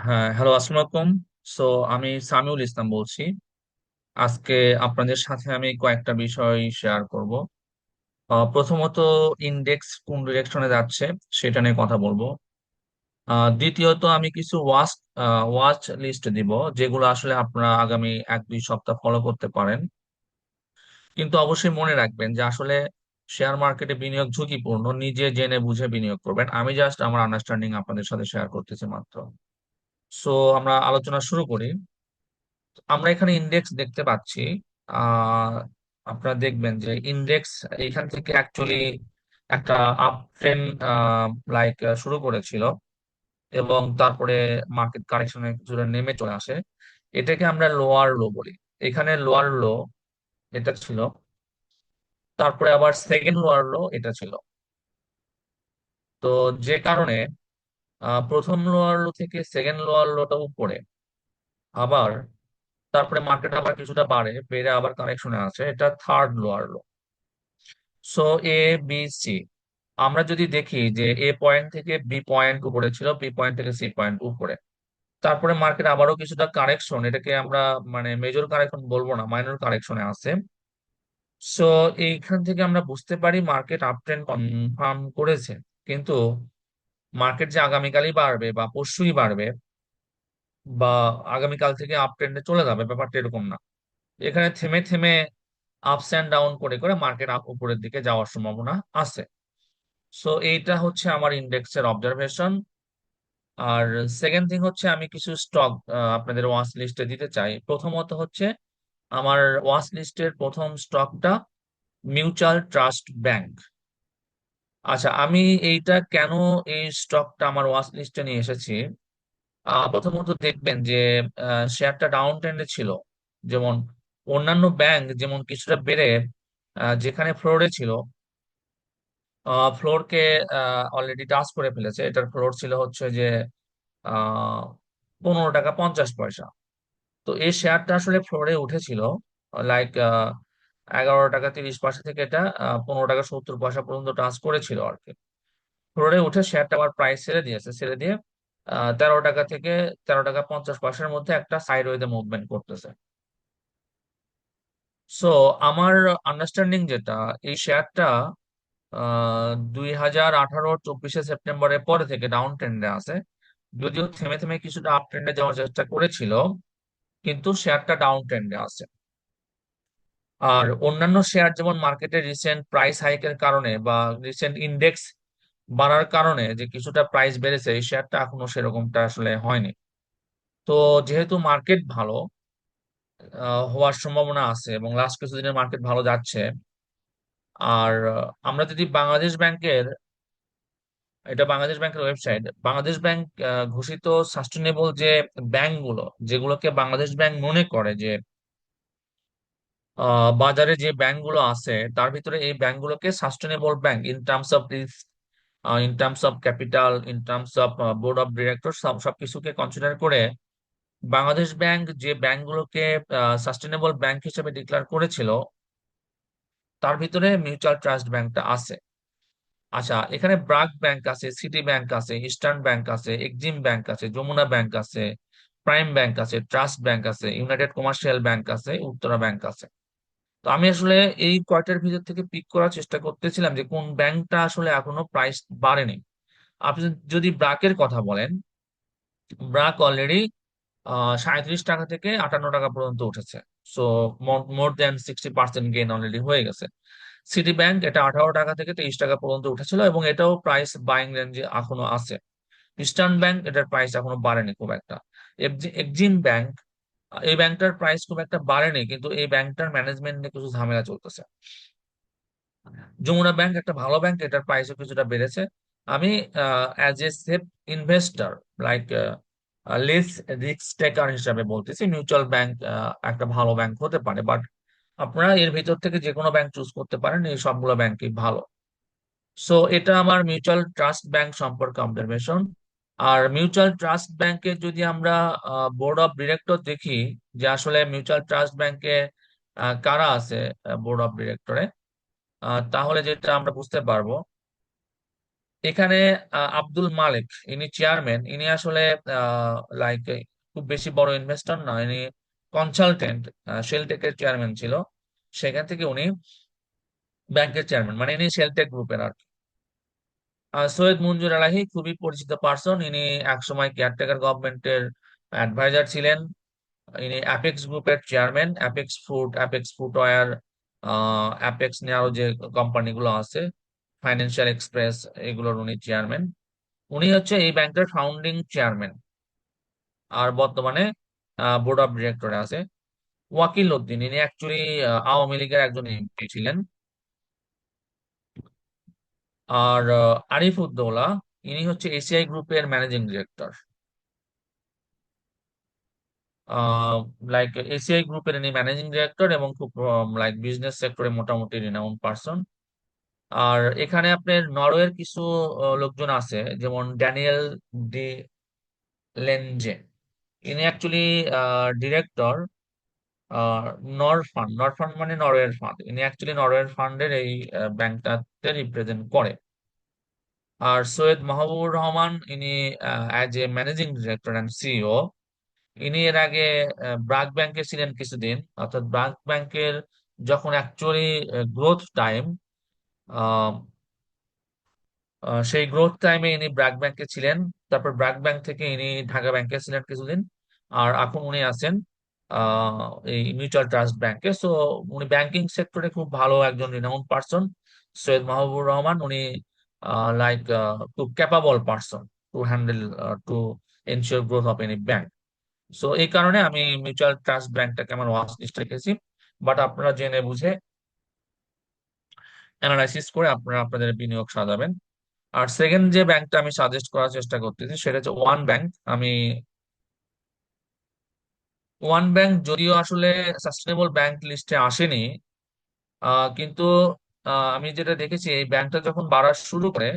হ্যাঁ হ্যালো আসসালামু আলাইকুম। সো আমি সামিউল ইসলাম বলছি। আজকে আপনাদের সাথে আমি কয়েকটা বিষয় শেয়ার করব। আহ, প্রথমত ইন্ডেক্স কোন ডিরেকশনে যাচ্ছে সেটা নিয়ে কথা বলব। আহ, দ্বিতীয়ত আমি কিছু ওয়াচ ওয়াচ লিস্ট দিব যেগুলো আসলে আপনারা আগামী এক দুই সপ্তাহ ফলো করতে পারেন। কিন্তু অবশ্যই মনে রাখবেন যে আসলে শেয়ার মার্কেটে বিনিয়োগ ঝুঁকিপূর্ণ নিজে জেনে বুঝে বিনিয়োগ করবেন। আমি জাস্ট আমার আন্ডারস্ট্যান্ডিং আপনাদের সাথে শেয়ার করতেছি মাত্র। সো আমরা আলোচনা শুরু করি। আমরা এখানে ইন্ডেক্স দেখতে পাচ্ছি। আপনারা দেখবেন যে ইন্ডেক্স এখান থেকে অ্যাকচুয়ালি একটা আপ ট্রেন্ড লাইক শুরু করেছিল এবং তারপরে মার্কেট কারেকশনে কিছুটা নেমে চলে আসে। এটাকে আমরা লোয়ার লো বলি। এখানে লোয়ার লো এটা ছিল। তারপরে আবার সেকেন্ড লোয়ার লো এটা ছিল। তো যে কারণে প্রথম লোয়ার লো থেকে সেকেন্ড লোয়ার লোটা উপরে আবার তারপরে মার্কেট আবার কিছুটা বাড়ে, বেড়ে আবার কারেকশনে আছে এটা third lower low so A B C আমরা যদি দেখি যে এ পয়েন্ট থেকে বি পয়েন্ট উপরে ছিল বি পয়েন্ট থেকে সি পয়েন্ট উপরে। তারপরে মার্কেট আবারও কিছুটা কারেকশন এটাকে আমরা মানে মেজর কারেকশন বলব না মাইনর কারেকশনে আছে সো এইখান থেকে আমরা বুঝতে পারি মার্কেট আপ ট্রেন্ড কনফার্ম করেছে। কিন্তু মার্কেট যে আগামীকালই বাড়বে বা পরশুই বাড়বে বা আগামীকাল থেকে আপ ট্রেন্ডে চলে যাবে, ব্যাপারটা এরকম না। এখানে থেমে থেমে আপস অ্যান্ড ডাউন করে করে মার্কেট উপরের দিকে যাওয়ার সম্ভাবনা আছে। সো এইটা হচ্ছে আমার ইন্ডেক্সের অবজারভেশন আর সেকেন্ড থিং হচ্ছে আমি কিছু স্টক আপনাদের ওয়াচ লিস্টে দিতে চাই। প্রথমত হচ্ছে আমার ওয়াচ লিস্টের প্রথম স্টকটা মিউচুয়াল ট্রাস্ট ব্যাংক আচ্ছা আমি এইটা কেন এই স্টকটা আমার ওয়াচ লিস্টে নিয়ে এসেছি? প্রথমত দেখবেন যে শেয়ারটা ডাউন ট্রেন্ডে ছিল। যেমন অন্যান্য ব্যাংক যেমন কিছুটা বেড়ে যেখানে ফ্লোরে ছিল ফ্লোরকে অলরেডি টাচ করে ফেলেছে। এটার ফ্লোর ছিল হচ্ছে যে আহ পনেরো টাকা পঞ্চাশ পয়সা। তো এই শেয়ারটা আসলে ফ্লোরে উঠেছিল লাইক এগারো টাকা তিরিশ পয়সা থেকে এটা পনেরো টাকা সত্তর পয়সা পর্যন্ত টাচ করেছিল আর কি। ফ্লোরে উঠে শেয়ারটা আবার প্রাইস ছেড়ে দিয়েছে। ছেড়ে দিয়ে তেরো টাকা থেকে তেরো টাকা পঞ্চাশ পয়সার মধ্যে একটা সাইড ওয়েতে মুভমেন্ট করতেছে। সো আমার আন্ডারস্ট্যান্ডিং যেটা, এই শেয়ারটা দুই হাজার আঠারো চব্বিশে সেপ্টেম্বরের পরে থেকে ডাউন ট্রেন্ডে আছে। যদিও থেমে থেমে কিছুটা আপ ট্রেন্ডে যাওয়ার চেষ্টা করেছিল, কিন্তু শেয়ারটা ডাউন ট্রেন্ডে আছে। আর অন্যান্য শেয়ার যেমন মার্কেটে রিসেন্ট প্রাইস হাইকের কারণে বা রিসেন্ট ইন্ডেক্স বাড়ার কারণে যে কিছুটা প্রাইস বেড়েছে এই শেয়ারটা এখনও সেরকমটা আসলে হয়নি। তো যেহেতু মার্কেট ভালো হওয়ার সম্ভাবনা আছে এবং লাস্ট কিছুদিনের মার্কেট ভালো যাচ্ছে আর আমরা যদি বাংলাদেশ ব্যাংকের এটা বাংলাদেশ ব্যাংকের ওয়েবসাইট বাংলাদেশ ব্যাংক ঘোষিত সাস্টেনেবল যে ব্যাংকগুলো যেগুলোকে বাংলাদেশ ব্যাংক মনে করে যে বাজারে যে ব্যাংকগুলো আছে, তার ভিতরে এই ব্যাংক গুলোকে sustainable bank in terms of risk in terms of capital in terms of board of director সব সবকিছুকে কনসিডার করে বাংলাদেশ ব্যাংক যে ব্যাংক গুলোকে সাস্টেনেবল ব্যাংক হিসেবে ডিক্লেয়ার করেছিল, তার ভিতরে মিউচুয়াল ট্রাস্ট ব্যাংকটা আছে। আচ্ছা এখানে ব্রাক ব্যাংক আছে সিটি ব্যাংক আছে ইস্টার্ন ব্যাংক আছে এক্সিম ব্যাংক আছে যমুনা ব্যাংক আছে প্রাইম ব্যাংক আছে ট্রাস্ট ব্যাংক আছে ইউনাইটেড কমার্শিয়াল ব্যাংক আছে উত্তরা ব্যাংক আছে। তো আমি আসলে এই কয়টার ভিতর থেকে পিক করার চেষ্টা করতেছিলাম যে কোন ব্যাংকটা আসলে এখনও প্রাইস বাড়েনি। আপনি যদি ব্রাকের কথা বলেন, ব্রাক অলরেডি সাঁইত্রিশ টাকা থেকে আটান্ন টাকা পর্যন্ত উঠেছে। So more then sixty percent gain already হয়ে গেছে। সিটি ব্যাংক এটা আঠারো টাকা থেকে তেইশ টাকা পর্যন্ত উঠেছিল এবং এটাও প্রাইস বাইং রেঞ্জে এখনও আছে। ইস্টার্ন ব্যাংক এটার প্রাইস এখনও বাড়েনি খুব একটা। এক্সিম ব্যাংক এই ব্যাংকটার প্রাইস খুব একটা বাড়েনি, কিন্তু এই ব্যাংকটার ম্যানেজমেন্ট নিয়ে কিছু ঝামেলা চলতেছে। যমুনা ব্যাংক একটা ভালো ব্যাংক, এটার প্রাইসও কিছুটা বেড়েছে। আমি as a safe investor like less risk taker হিসাবে বলতেছি মিউচুয়াল ব্যাংক একটা ভালো ব্যাংক হতে পারে। বাট আপনারা এর ভিতর থেকে যে কোনো ব্যাংক চুজ করতে পারেন, এই সবগুলো ব্যাংকই ভালো। সো এটা আমার মিউচুয়াল ট্রাস্ট ব্যাংক সম্পর্কে অবজারভেশন আর মিউচুয়াল ট্রাস্ট ব্যাংকে যদি আমরা বোর্ড অফ ডিরেক্টর দেখি যে আসলে মিউচুয়াল ট্রাস্ট ব্যাংকে কারা আছে বোর্ড অফ ডিরেক্টরে তাহলে যেটা আমরা বুঝতে পারব, এখানে আব্দুল মালিক, ইনি চেয়ারম্যান ইনি আসলে লাইক খুব বেশি বড় ইনভেস্টর না, ইনি কনসালটেন্ট শেলটেকের চেয়ারম্যান ছিল, সেখান থেকে উনি ব্যাংকের চেয়ারম্যান মানে ইনি শেলটেক গ্রুপের আর কি। সৈয়দ মঞ্জুর আলাহি খুবই পরিচিত পার্সন ইনি একসময় কেয়ারটেকার গভর্নমেন্টের অ্যাডভাইজার ছিলেন। ইনি অ্যাপেক্স গ্রুপের chairman Apex Food Apex Food footwear Apex নিয়ে আরও যে কোম্পানিগুলো আছে ফাইন্যান্সিয়াল এক্সপ্রেস এগুলোর উনি চেয়ারম্যান উনি হচ্ছে এই ব্যাংকের ফাউন্ডিং চেয়ারম্যান আর বর্তমানে বোর্ড অফ ডিরেক্টরে আছে। ওয়াকিল উদ্দিন। ইনি অ্যাকচুয়ালি আওয়ামী লীগের একজন এমপি ছিলেন। আর আরিফ উদ্দৌলা, ইনি হচ্ছে এসিআই গ্রুপের ম্যানেজিং ডিরেক্টর লাইক এসিআই গ্রুপের ইনি ম্যানেজিং ডিরেক্টর এবং খুব লাইক বিজনেস সেক্টরে মোটামুটি রিনাউন্ড পারসন আর এখানে আপনার নরওয়ের কিছু লোকজন আছে, যেমন ড্যানিয়েল ডি লেনজে। ইনি actually director Norfund Norfund মানে নরওয়ের ফান্ড ইনি অ্যাকচুয়ালি নরওয়ের ফান্ডের এই ব্যাংকটাতে রিপ্রেজেন্ট করে। আর সৈয়দ মাহবুবুর রহমান, ইনি as a managing director and CEO ইনি এর আগে ব্রাক ব্যাংকে ছিলেন কিছুদিন। অর্থাৎ ব্রাক ব্যাংকের যখন অ্যাকচুয়ালি গ্রোথ টাইম সেই গ্রোথ টাইমে ইনি ব্র্যাক ব্যাংকে ছিলেন। তারপর ব্র্যাক ব্যাংক থেকে ইনি ঢাকা ব্যাংকে ছিলেন কিছুদিন। আর এখন উনি আছেন এই মিউচুয়াল ট্রাস্ট ব্যাংকে সো উনি ব্যাংকিং সেক্টরে খুব ভালো একজন রিনাউন্ড পার্সন সৈয়দ মাহবুবুর রহমান উনি like to capable person to handle to ensure growth of any bank so এই কারণে আমি মিউচুয়াল ট্রাস্ট ব্যাংকটাকে আমার ওয়াচ লিস্টে রেখেছি। বাট আপনারা জেনে বুঝে অ্যানালাইসিস করে আপনারা আপনাদের বিনিয়োগ সাজাবেন। আর সেকেন্ড যে ব্যাংকটা আমি সাজেস্ট করার চেষ্টা করতেছি, সেটা হচ্ছে ওয়ান ব্যাংক আমি ওয়ান ব্যাংক যদিও আসলে সাস্টেনেবল ব্যাংক লিস্টে আসেনি কিন্তু আমি যেটা দেখেছি, এই ব্যাংকটা যখন বাড়া শুরু করে,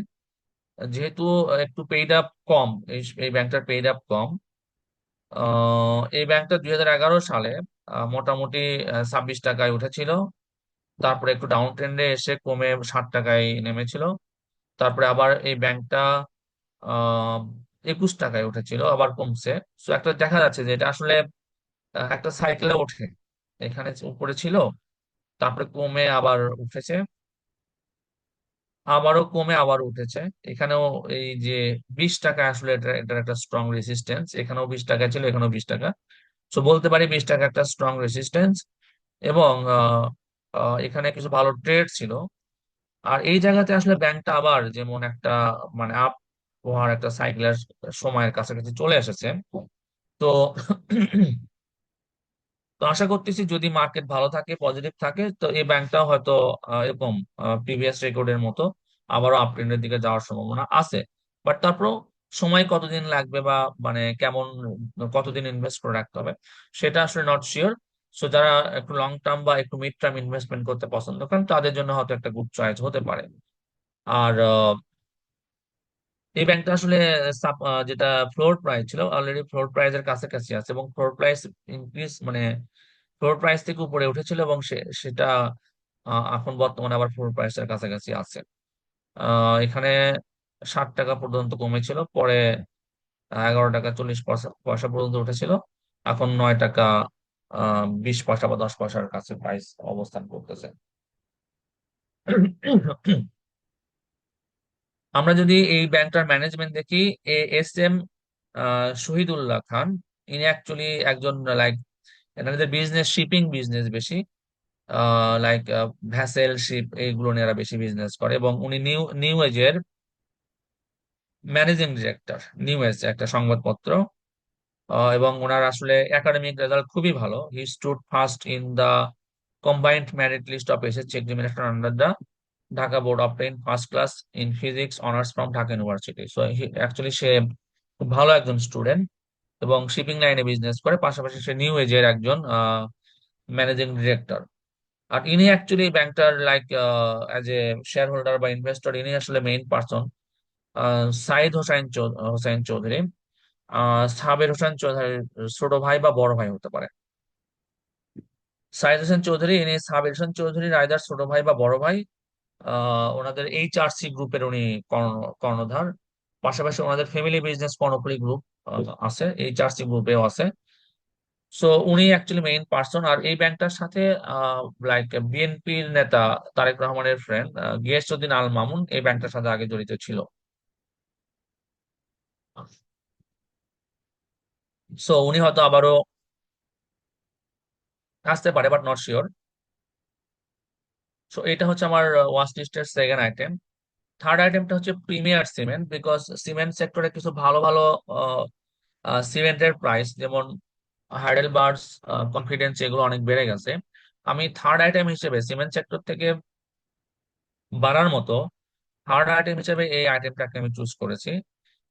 যেহেতু একটু পেইড আপ কম, এই ব্যাংকটার পেইড আপ কম এই ব্যাংকটা দুই হাজার এগারো সালে মোটামুটি ছাব্বিশ টাকায় উঠেছিল। তারপরে একটু ডাউন ট্রেন্ডে এসে কমে ষাট টাকায় নেমেছিল। তারপরে আবার এই ব্যাংকটা একুশ টাকায় উঠেছিল, আবার কমছে। তো একটা দেখা যাচ্ছে যে এটা আসলে একটা সাইকেলে ওঠে। এখানে উপরে ছিল, তারপরে কমে আবার উঠেছে। আবারও কমে আবার উঠেছে। এখানেও এই যে বিশ টাকা আসলে এটা, এটার একটা স্ট্রং রেসিস্টেন্স এখানেও বিশ টাকা ছিল, এখানেও বিশ টাকা। তো বলতে পারি বিশ টাকা একটা স্ট্রং রেসিস্টেন্স এবং এখানে কিছু ভালো ট্রেড ছিল। আর এই জায়গাতে আসলে ব্যাংকটা আবার যেমন একটা মানে আপ হওয়ার একটা সাইকেলের সময়ের কাছাকাছি চলে এসেছে। তো তো আশা করতেছি যদি মার্কেট ভালো থাকে পজিটিভ থাকে, তো এই ব্যাংকটাও হয়তো এরকম প্রিভিয়াস রেকর্ডের মতো আবারও আপ ট্রেন্ডের দিকে যাওয়ার সম্ভাবনা আছে। বাট তারপরেও সময় কতদিন লাগবে বা মানে কেমন, কতদিন ইনভেস্ট করে রাখতে হবে, সেটা আসলে নট শিওর সো যারা একটু লং টার্ম বা একটু মিড টার্ম ইনভেস্টমেন্ট করতে পছন্দ করেন, তাদের জন্য হয়তো একটা গুড চয়েস হতে পারে। আর এই ব্যাংকটা আসলে যেটা ফ্লোর প্রাইস ছিল অলরেডি ফ্লোর প্রাইসের কাছাকাছি আছে এবং ফ্লোর প্রাইস ইনক্রিজ মানে ফ্লোর প্রাইস থেকে উপরে উঠেছিল এবং সেটা এখন বর্তমানে আবার ফ্লোর প্রাইসের কাছাকাছি আছে। এখানে ষাট টাকা পর্যন্ত কমেছিল, পরে এগারো টাকা চল্লিশ পয়সা পর্যন্ত উঠেছিল। এখন নয় টাকা বিশ পয়সা বা দশ পয়সার কাছে প্রাইস অবস্থান করতেছে। আমরা যদি এই ব্যাংকটার ম্যানেজমেন্ট দেখি, A S M Shahidullah Khan, ইনি অ্যাকচুয়ালি একজন লাইক এনাদের বিজনেস শিপিং বিজনেস বেশি। লাইক ভ্যাসেল শিপ এইগুলো নিয়ে এরা বেশি বিজনেস করে এবং উনি নিউ নিউ এজের ম্যানেজিং ডিরেক্টর নিউ এজ একটা সংবাদপত্র। এবং ওনার আসলে একাডেমিক রেজাল্ট খুবই ভালো। He stood first in the combined merit list of SSC examination under the Dhaka board of ten first class in physics honours from Dhaka University so actually সে খুব ভালো একজন স্টুডেন্ট এবং শিপিং লাইনে business করে, পাশাপাশি সে new এজের একজন managing director আর ইনি actually ব্যাংকটার like as a share holder বা ইনভেস্টর ইনি আসলে মেইন পার্সন সাইদ হোসাইন হোসাইন চৌধুরী সাবের হোসেন চৌধুরীর ছোট ভাই বা বড় ভাই হতে পারে। সাইদ হোসেন চৌধুরী ইনি সাবের হোসেন চৌধুরীর আইদার ছোট ভাই বা বড় ভাই ওনাদের এইচআরসি গ্রুপের উনি কর্ণ- কর্ণধার, পাশাপাশি ওনাদের ফ্যামিলি বিজনেস মনোপলি গ্রুপ আছে, এই এইচআরসি গ্রুপেও আছে। সো উনি অ্যাকচুয়ালি মেইন পার্সন আর এই ব্যাংকটার সাথে লাইক বিএনপির নেতা তারেক রহমানের ফ্রেন্ড গিয়াসউদ্দিন আল মামুন এই ব্যাংকটার সাথে আগে জড়িত ছিল। সো উনি হয়তো আবারও আসতে পারে বাট নট শিওর সো এটা হচ্ছে আমার ওয়াচ লিস্টের সেকেন্ড আইটেম থার্ড আইটেমটা হচ্ছে প্রিমিয়ার সিমেন্ট বিকজ সিমেন্ট সেক্টরে কিছু ভালো ভালো সিমেন্টের প্রাইস যেমন হাইডেলবার্গস কনফিডেন্স এগুলো অনেক বেড়ে গেছে। আমি থার্ড আইটেম হিসেবে সিমেন্ট সেক্টর থেকে বাড়ার মতো থার্ড আইটেম হিসেবে এই আইটেমটাকে আমি চুজ করেছি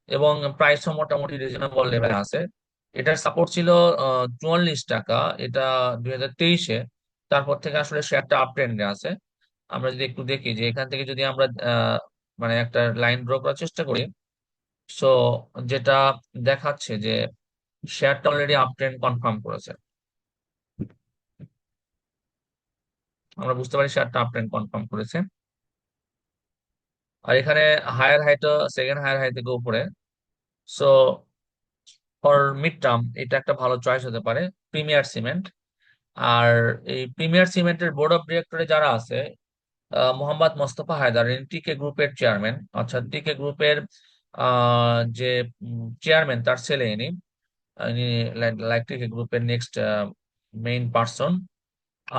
এবং প্রাইসও মোটামুটি রিজনেবল লেভেলে আছে। এটার সাপোর্ট ছিল চুয়াল্লিশ টাকা, এটা দুই হাজার তেইশে। তারপর থেকে আসলে শেয়ারটা আপ ট্রেন্ডে আছে। আমরা যদি একটু দেখি যে এখান থেকে যদি আমরা মানে একটা লাইন ড্র করার চেষ্টা করি। সো যেটা দেখাচ্ছে যে শেয়ারটা অলরেডি আপ ট্রেন্ড কনফার্ম করেছে। আমরা বুঝতে পারি শেয়ারটা আপ ট্রেন্ড কনফার্ম করেছে। আর এখানে হায়ার হাইটা সেকেন্ড হায়ার হাই থেকে উপরে। সো ফর মিড টার্ম এটা একটা ভালো চয়েস হতে পারে প্রিমিয়ার সিমেন্ট আর এই প্রিমিয়ার সিমেন্টের বোর্ড অফ ডিরেক্টরে যারা আছে মোহাম্মদ মোস্তফা হায়দার টিকে গ্রুপের চেয়ারম্যান। অর্থাৎ টিকে গ্রুপের যে চেয়ারম্যান, তার ছেলে ইনি। ইনি লাইক টিকে গ্রুপের নেক্সট মেইন পার্সন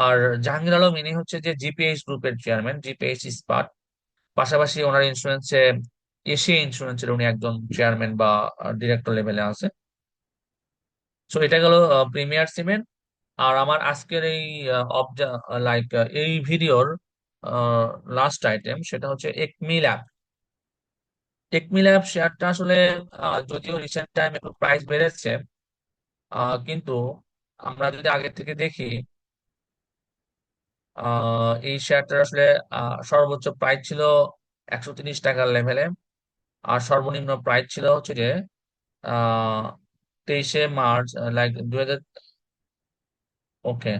আর জাহাঙ্গীর আলম, ইনি হচ্ছে যে জিপিএইচ গ্রুপের চেয়ারম্যান জিপিএইচ ইস্পাত পাশাপাশি ওনার ইন্স্যুরেন্সে এশিয়া ইন্স্যুরেন্সের উনি একজন চেয়ারম্যান বা ডিরেক্টর লেভেলে আছে। সো এটা গেল প্রিমিয়ার সিমেন্ট আর আমার আজকের এই লাইক এই ভিডিওর লাস্ট আইটেম সেটা হচ্ছে একমি ল্যাব একমি ল্যাব শেয়ারটা আসলে যদিও রিসেন্ট টাইম একটু প্রাইস বেড়েছে কিন্তু আমরা যদি আগে থেকে দেখি এই শেয়ারটার আসলে সর্বোচ্চ প্রাইস ছিল একশো তিরিশ টাকার লেভেলে আর সর্বনিম্ন প্রাইস ছিল হচ্ছে যে তেইশে মার্চ লাইক দুই হাজার ওকে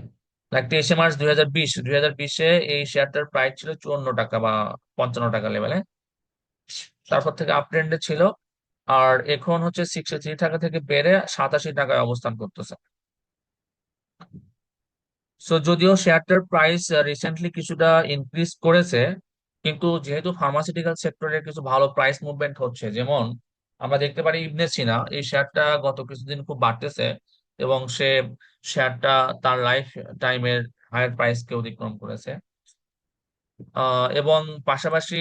লাইক তেইশে মার্চ দুই হাজার বিশ, দুই হাজার বিশে এই শেয়ারটার প্রাইস ছিল চুয়ান্ন টাকা বা পঞ্চান্ন টাকা লেভেলে তারপর থেকে আপ ট্রেন্ডে ছিল। আর এখন হচ্ছে সিক্সটি থ্রি টাকা থেকে বেড়ে সাতাশি টাকায় অবস্থান করতেছে। সো যদিও শেয়ারটার প্রাইস রিসেন্টলি কিছুটা ইনক্রিজ করেছে, কিন্তু যেহেতু ফার্মাসিউটিক্যাল সেক্টরের কিছু ভালো প্রাইস মুভমেন্ট হচ্ছে, যেমন আমরা দেখতে পারি ইবনে সিনা, এই শেয়ারটা গত কিছুদিন খুব বাড়তেছে। এবং সে শেয়ারটা তার লাইফ টাইমের হায়ার প্রাইসকে অতিক্রম করেছে। এবং পাশাপাশি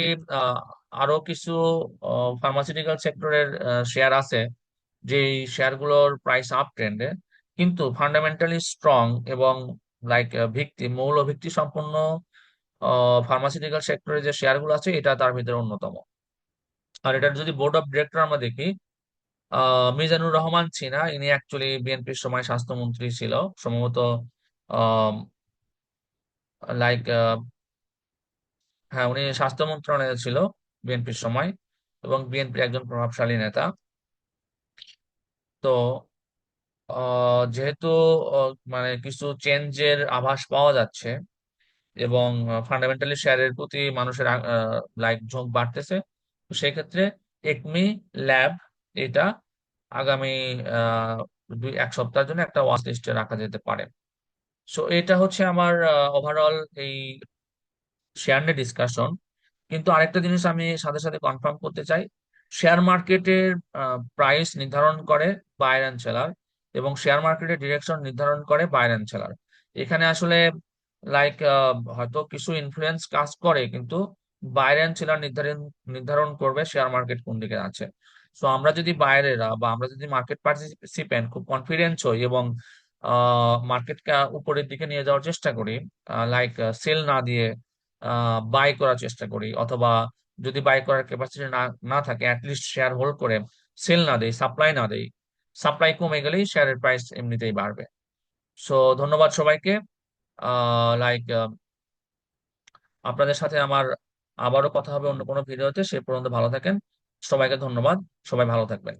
আরও কিছু ফার্মাসিউটিক্যাল সেক্টরের শেয়ার আছে যে শেয়ারগুলোর প্রাইস আপ ট্রেন্ডে কিন্তু ফান্ডামেন্টালি স্ট্রং এবং লাইক ভিত্তি, মৌল ভিত্তি সম্পন্ন ফার্মাসিউটিক্যাল সেক্টরে যে শেয়ারগুলো আছে, এটা তার ভিতরে অন্যতম। আর এটার যদি বোর্ড অফ ডিরেক্টর আমরা দেখি মিজানুর রহমান ছিনা ইনি অ্যাকচুয়ালি বিএনপির সময় স্বাস্থ্যমন্ত্রী ছিল। সম্ভবত লাইক হ্যাঁ উনি স্বাস্থ্য মন্ত্রণালয়ে ছিল বিএনপির সময় এবং বিএনপির একজন প্রভাবশালী নেতা। তো যেহেতু মানে কিছু চেঞ্জের আভাস পাওয়া যাচ্ছে এবং ফান্ডামেন্টালি শেয়ারের প্রতি মানুষের লাইক ঝোঁক বাড়তেছে, তো সেই ক্ষেত্রে একমি ল্যাব এটা আগামী দুই, এক সপ্তাহের জন্য একটা ওয়াচ লিস্টে রাখা যেতে পারে। সো এটা হচ্ছে আমার ওভারঅল এই শেয়ার নিয়ে ডিসকাশন কিন্তু আরেকটা জিনিস আমি সাথে সাথে কনফার্ম করতে চাই। শেয়ার মার্কেটের প্রাইস নির্ধারণ করে বায়ার অ্যান্ড সেলার এবং শেয়ার মার্কেটের ডিরেকশন নির্ধারণ করে বায়ার অ্যান্ড সেলার এখানে আসলে লাইক হয়তো কিছু ইনফ্লুয়েন্স কাজ করে, কিন্তু বায়ার অ্যান্ড সেলার নির্ধারণ নির্ধারণ করবে শেয়ার মার্কেট কোন দিকে আছে সো আমরা যদি বাইরেরা বা আমরা যদি মার্কেট পার্টিসিপেন্ট খুব কনফিডেন্স হই এবং মার্কেটকে উপরের দিকে নিয়ে যাওয়ার চেষ্টা করি লাইক সেল না দিয়ে বাই করার চেষ্টা করি অথবা যদি বাই করার ক্যাপাসিটি না না থাকে অ্যাটলিস্ট শেয়ার হোল্ড করে সেল না দেই সাপ্লাই না দেই সাপ্লাই কমে গেলেই শেয়ারের প্রাইস এমনিতেই বাড়বে। সো ধন্যবাদ সবাইকে। লাইক আপনাদের সাথে আমার আবারও কথা হবে অন্য কোনো ভিডিওতে সে পর্যন্ত ভালো থাকেন। সবাইকে ধন্যবাদ। সবাই ভালো থাকবেন।